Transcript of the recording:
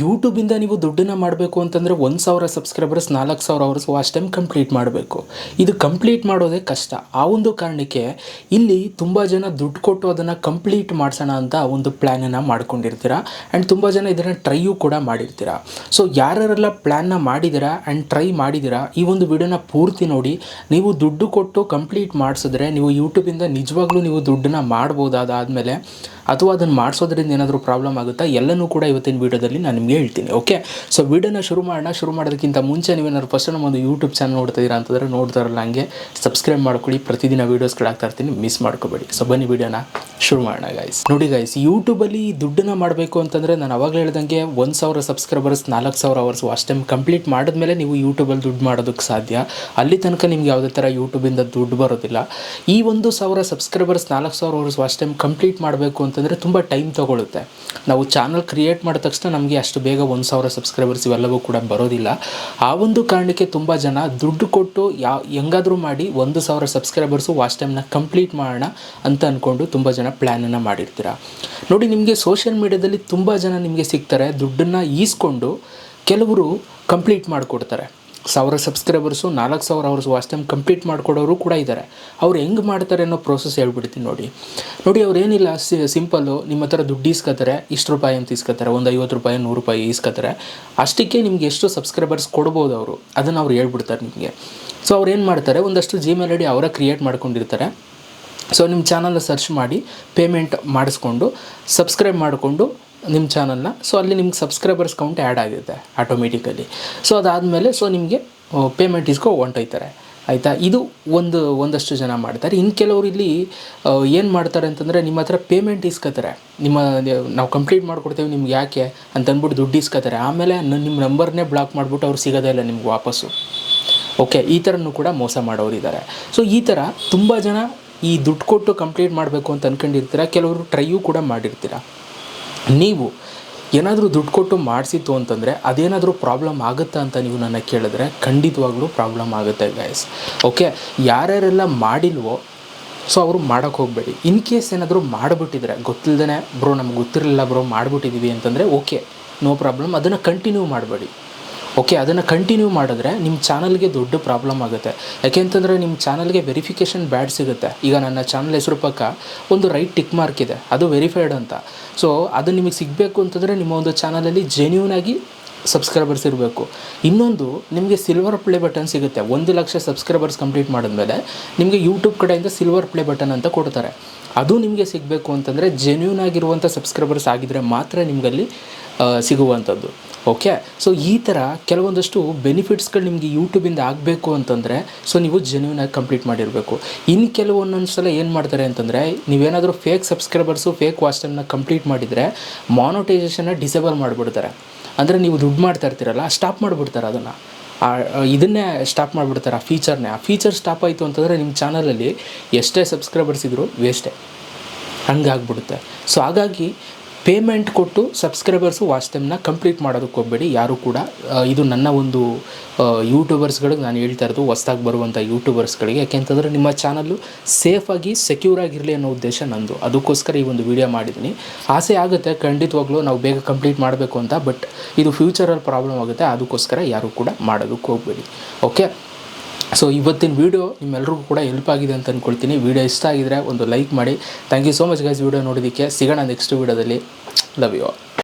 ಯೂಟ್ಯೂಬಿಂದ ನೀವು ದುಡ್ಡನ್ನು ಮಾಡಬೇಕು ಅಂತಂದರೆ ಒಂದು ಸಾವಿರ ಸಬ್ಸ್ಕ್ರೈಬರ್ಸ್ ನಾಲ್ಕು ಸಾವಿರ ಅವರ್ಸ್ ವಾಚ್ ಟೈಮ್ ಕಂಪ್ಲೀಟ್ ಮಾಡಬೇಕು. ಇದು ಕಂಪ್ಲೀಟ್ ಮಾಡೋದೇ ಕಷ್ಟ. ಆ ಒಂದು ಕಾರಣಕ್ಕೆ ಇಲ್ಲಿ ತುಂಬ ಜನ ದುಡ್ಡು ಕೊಟ್ಟು ಅದನ್ನು ಕಂಪ್ಲೀಟ್ ಮಾಡಿಸೋಣ ಅಂತ ಒಂದು ಪ್ಲ್ಯಾನನ್ನು ಮಾಡ್ಕೊಂಡಿರ್ತೀರ? ಆ್ಯಂಡ್ ತುಂಬ ಜನ ಇದನ್ನು ಟ್ರೈಯೂ ಕೂಡ ಮಾಡಿರ್ತೀರ? ಸೊ ಯಾರ್ಯಾರೆಲ್ಲ ಪ್ಲ್ಯಾನ್ನ ಮಾಡಿದ್ದೀರಾ ಆ್ಯಂಡ್ ಟ್ರೈ ಮಾಡಿದ್ದೀರಾ ಈ ಒಂದು ವಿಡಿಯೋನ ಪೂರ್ತಿ ನೋಡಿ, ನೀವು ದುಡ್ಡು ಕೊಟ್ಟು ಕಂಪ್ಲೀಟ್ ಮಾಡಿಸಿದ್ರೆ ನೀವು ಯೂಟ್ಯೂಬಿಂದ ನಿಜವಾಗ್ಲೂ ನೀವು ದುಡ್ಡನ್ನು ಮಾಡ್ಬೋದು ಅದಾದಮೇಲೆ ಅಥವಾ ಅದನ್ನು ಮಾಡಿಸೋದ್ರಿಂದ ಏನಾದರೂ ಪ್ರಾಬ್ಲಮ್ ಆಗುತ್ತಾ? ಎಲ್ಲನೂ ಕೂಡ ಇವತ್ತಿನ ವೀಡಿಯೋದಲ್ಲಿ ನಾನು ನಿಮಗೆ ಹೇಳ್ತೀನಿ ಓಕೆ ಸೊ ವಿಡಿಯೋನ ಶುರು ಮಾಡೋಣ. ಶುರು ಮಾಡೋದಕ್ಕಿಂತ ಮುಂಚೆ ನೀವೇನಾದ್ರು ಫಸ್ಟ್ ನಮ್ಮ ಒಂದು ಯೂಟ್ಯೂಬ್ ಚಾನಲ್ ನೋಡ್ತಾ ಅಂತಂದರೆ ನೋಡ್ತಾರಲ್ಲ ಹಂಗೆ ಸಬ್ಸ್ಕ್ರೈಬ್ ಮಾಡ್ಕೊಳ್ಳಿ. ಪ್ರತಿದಿನ ವೀಡಿಯೋಸ್ಗಳು ಹಾಕ್ತಾ ಇರ್ತೀನಿ ಮಿಸ್ ಮಾಡ್ಕೋಬೇಡಿ. ಸೊ ಬನ್ನಿ ವೀಡಿಯೋನ ಶುರು ಮಾಡೋಣ ಗಾಯ್ಸ್ ನೋಡಿ ಗೈಸ್ ಯೂಟ್ಯೂಬಲ್ಲಿ ದುಡ್ಡನ್ನ ಮಾಡಬೇಕು ಅಂತಂದರೆ ನಾನು ಅವಾಗ ಹೇಳ್ದಂಗೆ ಒಂದು ಸಾವಿರ ಸಬ್ಸ್ಕ್ರೈಬರ್ಸ್ ನಾಲ್ಕು ಸಾವಿರ ಅವರ್ಸ್ ವಾಚ್ ಟೈಮ್ ಕಂಪ್ಲೀಟ್ ಮಾಡಿದ್ಮೇಲೆ ನೀವು ಯೂಟ್ಯೂಬಲ್ಲಿ ದುಡ್ಡು ಮಾಡೋದಕ್ಕೆ ಸಾಧ್ಯ. ಅಲ್ಲಿ ತನಕ ನಿಮ್ಗೆ ಯಾವುದೇ ಥರ ಯೂಟ್ಯೂಬಿಂದ ದುಡ್ಡು ಬರೋದಿಲ್ಲ. ಈ ಒಂದು ಸಾವಿರ ಸಬ್ಸ್ಕ್ರೈಬರ್ಸ್ ನಾಲ್ಕು ಸಾವಿರ ಅವರ್ಸ್ ವಾಚ್ ಟೈಮ್ ಕಂಪ್ಲೀಟ್ ಮಾಡಬೇಕು ಅಂತಂದರೆ ತುಂಬ ಟೈಮ್ ತೊಗೊಳುತ್ತೆ. ನಾವು ಚಾನಲ್ ಕ್ರಿಯೇಟ್ ಮಾಡಿದ ತಕ್ಷಣ ನಮಗೆ ಬೇಗ ಒಂದು ಸಾವಿರ ಸಬ್ಸ್ಕ್ರೈಬರ್ಸ್ ಇವೆಲ್ಲವೂ ಕೂಡ ಬರೋದಿಲ್ಲ. ಆ ಒಂದು ಕಾರಣಕ್ಕೆ ತುಂಬ ಜನ ದುಡ್ಡು ಕೊಟ್ಟು ಯಾ, ಹೆಂಗಾದರೂ ಮಾಡಿ ಒಂದು ಸಾವಿರ ಸಬ್ಸ್ಕ್ರೈಬರ್ಸು ವಾಚ್ ಟೈಮ್ನ ಕಂಪ್ಲೀಟ್ ಮಾಡೋಣ ಅಂತ ಅಂದ್ಕೊಂಡು ತುಂಬ ಜನ ಪ್ಲ್ಯಾನನ್ನು ಮಾಡಿರ್ತೀರ. ನೋಡಿ, ನಿಮಗೆ ಸೋಷಿಯಲ್ ಮೀಡ್ಯಾದಲ್ಲಿ ತುಂಬ ಜನ ನಿಮಗೆ ಸಿಗ್ತಾರೆ, ದುಡ್ಡನ್ನು ಈಸ್ಕೊಂಡು ಕೆಲವರು ಕಂಪ್ಲೀಟ್ ಮಾಡಿಕೊಡ್ತಾರೆ. ಸಾವಿರ ಸಬ್ಸ್ಕ್ರೈಬರ್ಸು ನಾಲ್ಕು ಸಾವಿರ ಅವರ್ಸ್ ವಾಚ್ ಟೈಮ್ ಕಂಪ್ಲೀಟ್ ಮಾಡಿಕೊಡೋರು ಕೂಡ ಇದ್ದಾರೆ ಅವ್ರು ಹೆಂಗೆ ಮಾಡ್ತಾರೆ ಅನ್ನೋ ಪ್ರೋಸೆಸ್ ಹೇಳ್ಬಿಡ್ತೀನಿ ನೋಡಿ. ನೋಡಿ, ಅವ್ರು ಏನಿಲ್ಲ, ಸಿ ಸಿಂಪಲ್ಲು ನಿಮ್ಮ ಹತ್ರ ದುಡ್ಡು ಇಸ್ಕೋತಾರೆ, ಇಷ್ಟು ರೂಪಾಯಿ ಅಂತ ಇಸ್ಕೋತಾರೆ, ಒಂದು ಐವತ್ತು ರೂಪಾಯಿ, ನೂರು ರೂಪಾಯಿ ಇಸ್ಕೋತಾರೆ. ಅಷ್ಟಕ್ಕೆ ನಿಮ್ಗೆ ಎಷ್ಟು ಸಬ್ಸ್ಕ್ರೈಬರ್ಸ್ ಕೊಡ್ಬೋದು ಅವರು? ಅದನ್ನು ಅವ್ರು ಹೇಳ್ಬಿಡ್ತಾರೆ ನಿಮಗೆ. ಸೊ ಅವ್ರು ಏನು ಮಾಡ್ತಾರೆ, ಒಂದಷ್ಟು ಜಿಮೇಲ್ ಐ ಅವರ ಕ್ರಿಯೇಟ್ ಮಾಡ್ಕೊಂಡಿರ್ತಾರೆ. ಸೊ ನಿಮ್ಮ ಚಾನಲ್ನ ಸರ್ಚ್ ಮಾಡಿ ಪೇಮೆಂಟ್ ಮಾಡಿಸ್ಕೊಂಡು ಸಬ್ಸ್ಕ್ರೈಬ್ ಮಾಡಿಕೊಂಡು ನಿಮ್ಮ ಚಾನಲ್ನ. ಸೊ ಅಲ್ಲಿ ನಿಮ್ಗೆ ಸಬ್ಸ್ಕ್ರೈಬರ್ಸ್ ಕೌಂಟ್ ಆ್ಯಡ್ ಆಗುತ್ತೆ ಆಟೋಮೆಟಿಕಲಿ ಸೊ ಅದಾದಮೇಲೆ ಸೊ ನಿಮಗೆ ಪೇಮೆಂಟ್ ಇಸ್ಕೊ ಹೊಂಟೋಯ್ತಾರೆ ಆಯಿತಾ? ಇದು ಒಂದು, ಒಂದಷ್ಟು ಜನ ಮಾಡ್ತಾರೆ. ಇನ್ನು ಕೆಲವರು ಇಲ್ಲಿ ಏನು ಮಾಡ್ತಾರೆ ಅಂತಂದರೆ, ನಿಮ್ಮ ಹತ್ರ ಪೇಮೆಂಟ್ ಇಸ್ಕೋತಾರೆ. ನಿಮ್ಮ, ನಾವು ಕಂಪ್ಲೀಟ್ ಮಾಡಿಕೊಡ್ತೇವೆ ನಿಮ್ಗೆ ಯಾಕೆ ಅಂತ ಅಂದ್ಬಿಟ್ಟು ದುಡ್ಡು ಇಸ್ಕೋತಾರೆ. ಆಮೇಲೆ ನಿಮ್ಮ ನಂಬರ್ನೇ ಬ್ಲಾಕ್ ಮಾಡಿಬಿಟ್ಟು ಅವ್ರು ಸಿಗೋದೇ ಇಲ್ಲ ನಿಮ್ಗೆ ವಾಪಸ್ಸು. ಓಕೆ ಈ ಥರನೂ ಕೂಡ ಮೋಸ ಮಾಡೋರಿದ್ದಾರೆ ಸೊ ಈ ಥರ ತುಂಬ ಜನ ಈ ದುಡ್ಡು ಕೊಟ್ಟು ಕಂಪ್ಲೀಟ್ ಮಾಡಬೇಕು ಅಂತ ಅಂದ್ಕೊಂಡಿರ್ತೀರ ಕೆಲವರು ಟ್ರೈಯೂ ಕೂಡ ಮಾಡಿರ್ತೀರ? ನೀವು ಏನಾದರೂ ದುಡ್ಡು ಕೊಟ್ಟು ಮಾಡಿಸಿತ್ತು ಅಂತಂದರೆ ಅದೇನಾದರೂ ಪ್ರಾಬ್ಲಮ್ ಆಗುತ್ತಾ ಅಂತ ನೀವು ನನ್ನ ಕೇಳಿದ್ರೆ ಖಂಡಿತವಾಗ್ಲೂ ಪ್ರಾಬ್ಲಮ್ ಆಗುತ್ತೆ ಗೈಸ್ ಓಕೆ ಯಾರ್ಯಾರೆಲ್ಲ ಮಾಡಿಲ್ವೋ ಸೊ ಅವರು ಮಾಡೋಕ್ಕೆ ಹೋಗಬೇಡಿ. ಇನ್ ಕೇಸ್ ಏನಾದರೂ ಮಾಡಿಬಿಟ್ಟಿದ್ರೆ ಗೊತ್ತಿಲ್ಲದೇ ಬ್ರೋ ನಮ್ಗೆ ಗೊತ್ತಿರಲಿಲ್ಲ ಬ್ರೋ ಮಾಡಿಬಿಟ್ಟಿದ್ದೀವಿ ಅಂತಂದರೆ ಓಕೆ ನೋ ಪ್ರಾಬ್ಲಮ್ ಅದನ್ನು ಕಂಟಿನ್ಯೂ ಮಾಡಬೇಡಿ. ಓಕೆ ಅದನ್ನು ಕಂಟಿನ್ಯೂ ಮಾಡಿದ್ರೆ ನಿಮ್ಮ ಚಾನಲ್ಗೆ ದೊಡ್ಡ ಪ್ರಾಬ್ಲಮ್ ಆಗುತ್ತೆ. ಯಾಕೆಂತಂದರೆ ನಿಮ್ಮ ಚಾನಲ್ಗೆ ವೆರಿಫಿಕೇಷನ್ ಬ್ಯಾಡ್ ಸಿಗುತ್ತೆ. ಈಗ ನನ್ನ ಚಾನಲ್ ಹೆಸರು ಪಕ್ಕ ಒಂದು ರೈಟ್ ಟಿಕ್ ಮಾರ್ಕ್ ಇದೆ. ಅದು ವೆರಿಫೈಡ್ ಅಂತ. ಸೊ ಅದು ನಿಮಗೆ ಸಿಗಬೇಕು ಅಂತಂದರೆ ನಿಮ್ಮ ಒಂದು ಚಾನಲಲ್ಲಿ ಜೆನ್ಯೂನ್ ಆಗಿ ಸಬ್ಸ್ಕ್ರೈಬರ್ಸ್ ಇರಬೇಕು. ಇನ್ನೊಂದು, ನಿಮಗೆ ಸಿಲ್ವರ್ ಪ್ಲೇ ಬಟನ್ ಸಿಗುತ್ತೆ. ಒಂದು ಲಕ್ಷ ಸಬ್ಸ್ಕ್ರೈಬರ್ಸ್ ಕಂಪ್ಲೀಟ್ ಮಾಡಿದ್ಮೇಲೆ ನಿಮಗೆ ಯೂಟ್ಯೂಬ್ ಕಡೆಯಿಂದ ಸಿಲ್ವರ್ ಪ್ಲೇ ಬಟನ್ ಅಂತ ಕೊಡ್ತಾರೆ. ಅದು ನಿಮಗೆ ಸಿಗಬೇಕು ಅಂತಂದರೆ ಜೆನ್ಯೂನ್ ಆಗಿರುವಂಥ ಸಬ್ಸ್ಕ್ರೈಬರ್ಸ್ ಆಗಿದ್ದರೆ ಮಾತ್ರ ನಿಮಗಲ್ಲಿ ಸಿಗುವಂಥದ್ದು ಓಕೆ ಸೊ ಈ ಥರ ಕೆಲವೊಂದಷ್ಟು ಬೆನಿಫಿಟ್ಸ್ಗಳು ನಿಮಗೆ ಯೂಟ್ಯೂಬಿಂದ ಆಗಬೇಕು ಅಂತಂದರೆ ಸೊ ನೀವು ಜೆನ್ಯೂನ್ ಆಗಿ ಕಂಪ್ಲೀಟ್ ಮಾಡಿರಬೇಕು. ಇನ್ನು ಕೆಲವೊಂದೊಂದು ಸಲ ಏನು ಮಾಡ್ತಾರೆ ಅಂತಂದರೆ, ನೀವೇನಾದರೂ ಫೇಕ್ ಸಬ್ಸ್ಕ್ರೈಬರ್ಸು ಫೇಕ್ ವಾಚ್ ಟೈಮ್ನ ಕಂಪ್ಲೀಟ್ ಮಾಡಿದರೆ ಮಾನೋಟೈಸೇಷನ್ನ ಡಿಸೇಬಲ್ ಮಾಡಿಬಿಡ್ತಾರೆ. ಅಂದರೆ ನೀವು ದುಡ್ಡು ಮಾಡ್ತಾ ಇರ್ತೀರಲ್ಲ ಸ್ಟಾಪ್ ಮಾಡಿಬಿಡ್ತಾರೆ ಅದನ್ನು. ಇದನ್ನೇ ಸ್ಟಾಪ್ ಮಾಡಿಬಿಡ್ತಾರೆ ಆ ಫೀಚರ್ನೇ ಆ ಫೀಚರ್ ಸ್ಟಾಪ್ ಆಯಿತು ಅಂತಂದರೆ ನಿಮ್ಮ ಚಾನಲಲ್ಲಿ ಎಷ್ಟೇ ಸಬ್ಸ್ಕ್ರೈಬರ್ಸ್ ಇದ್ದರೂ ವೇಸ್ಟೇ ಹಂಗಾಗ್ಬಿಡುತ್ತೆ. ಸೊ ಹಾಗಾಗಿ ಪೇಮೆಂಟ್ ಕೊಟ್ಟು ಸಬ್ಸ್ಕ್ರೈಬರ್ಸು ವಾಚ್ ಟೈಮ್ನ ಕಂಪ್ಲೀಟ್ ಮಾಡೋದಕ್ಕೆ ಹೋಗಬೇಡಿ. ಯಾರು ಕೂಡ ಇದು ನನ್ನ ಒಂದು ಯೂಟ್ಯೂಬರ್ಸ್ಗಳಿಗೆ ನಾನು ಹೇಳ್ತಾ ಇರೋದು ಹೊಸ್ದಾಗಿ ಬರುವಂಥ ಯೂಟ್ಯೂಬರ್ಸ್ಗಳಿಗೆ ಯಾಕೆಂತಂದರೆ ನಿಮ್ಮ ಚಾನಲ್ಲು ಸೇಫಾಗಿ ಸೆಕ್ಯೂರ್ ಆಗಿರಲಿ ಅನ್ನೋ ಉದ್ದೇಶ ನಂದು. ಅದಕ್ಕೋಸ್ಕರ ಈ ಒಂದು ವಿಡಿಯೋ ಮಾಡಿದ್ದೀನಿ. ಆಸೆ ಆಗುತ್ತೆ, ಖಂಡಿತವಾಗ್ಲೂ ನಾವು ಬೇಗ ಕಂಪ್ಲೀಟ್ ಮಾಡಬೇಕು ಅಂತ ಬಟ್ ಇದು ಫ್ಯೂಚರಲ್ಲಿ ಪ್ರಾಬ್ಲಮ್ ಆಗುತ್ತೆ, ಅದಕ್ಕೋಸ್ಕರ ಯಾರು ಕೂಡ ಮಾಡೋದಕ್ಕೆ ಹೋಗಬೇಡಿ. ಓಕೆ ಸೊ ಇವತ್ತಿನ ವೀಡಿಯೋ ನಿಮ್ಮೆಲ್ಲರಿಗೂ ಕೂಡ ಹೆಲ್ಪ್ ಆಗಿದೆ ಅಂತ ಅಂದ್ಕೊಳ್ತೀನಿ ವೀಡಿಯೋ ಇಷ್ಟ ಆಗಿದ್ರೆ ಒಂದು ಲೈಕ್ ಮಾಡಿ. Thank you so much guys video ನೋಡೋದಕ್ಕೆ ಸಿಗೋಣ ನೆಕ್ಸ್ಟ್ ವೀಡಿಯೋದಲ್ಲಿ ಲವ್ ಯು